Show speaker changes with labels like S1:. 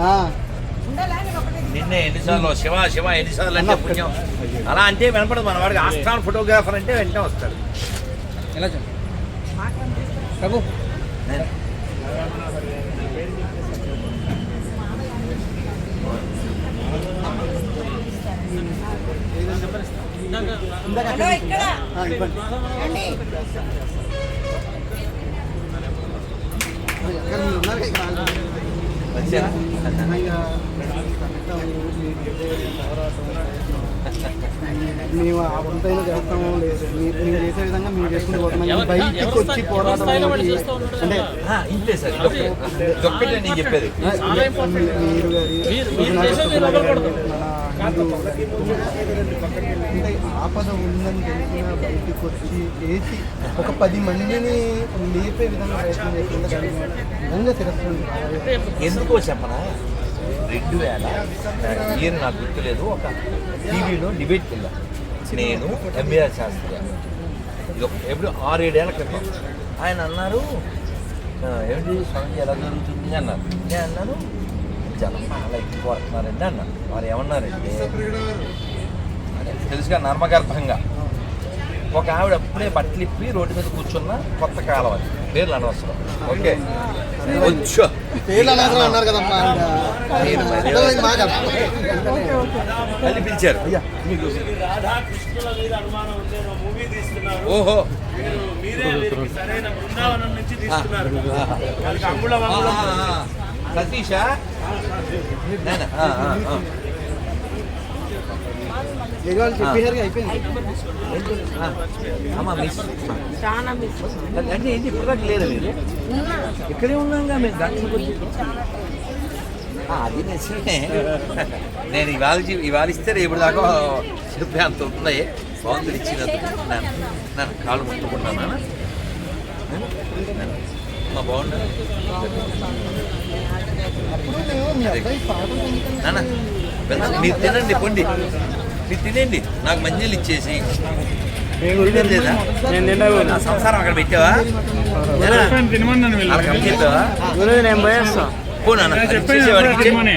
S1: ఆ,
S2: నిన్నే ఎన్నిసార్లు శివ శివ ఎన్నిసార్లు అంటే పుణ్యం. అలా అంటే వినపడదు మన వాడికి ఆస్థాన్ ఫోటోగ్రాఫర్ అంటే వెంటనే వస్తాడు.
S1: ఎలా ప్రభు ఇక్కడ? అయ్యా, మేము ఆ వంతైనా చేస్తామో లేదు. మీరు మీరు చేసే విధంగా మీరు చేసుకుంటూ పోతున్నాం బయటికి వచ్చి పోరాటం అంటే
S2: ఇంతే సార్. ఇదొక్కటే ఇదొక్కటే నేను చెప్పేది.
S1: మీరు గారి ఆపద ఉందని తెలిసిన బయటికి వచ్చి వేసి ఒక పది మందిని లేపే విధంగా ప్రయత్నం దాన్ని నిజంగా తిరస్కరణ కావాలి.
S2: ఎందుకో చెప్పనా? రెండు వేల ఇయర్ నాకు గుర్తులేదు. ఒక టీవీలో డిబేట్కి వెళ్ళా నేను ఎంబీఆర్ శాస్త్రి గారు. ఇది ఎప్పుడు ఆరేడేళ్ళ క్రితం. ఆయన అన్నారు "ఆ, ఏమిటి స్వామి ఎలా జరుగుతుంది అన్నారు. నేను అన్నాను జనం అలా ఎక్కువ పడుతున్నారండి అన్నాను వారు ఏమన్నారంటే అదే తెలుసుగా నర్మగర్భంగా. ఒక ఆవిడ అప్పుడే బట్టలు ఇప్పి రోడ్డు మీద కూర్చున్న కొత్త కాలం అది. పేర్లు అనవసరం. ఓకే. మళ్ళీ పిలిచారు
S1: అయ్యా
S3: రాధాకృష్ణుల మీద అనుమానం ఉండే మూవీ తీస్తున్నారు.
S2: ఓహో.
S3: మీరు సరైన బృందావనం నుంచి వాళ్ళకి అంగుళం.
S2: సతీషా అంటే ఏంటి ఇప్పుడు దాకా లేదా మీరు ఇక్కడే ఉన్నాగా మేము ఆ, అది నిజమే నేను ఇవాళ ఇవాళ ఇస్తే రేపు దాకా చెప్పే అంత ఉన్నాయి స్వాతంత్రం ఇచ్చినందుకు నన్ను కాళ్ళు ముట్టుకుంటానా నాన్న. మీరు తినండి పొండి. మీరు తినండి. నాకు మంజీలు ఇచ్చేసి. సంసారం అక్కడ పెట్టావా? అప్పచెప్పావా
S4: నేను పోయేస్తా.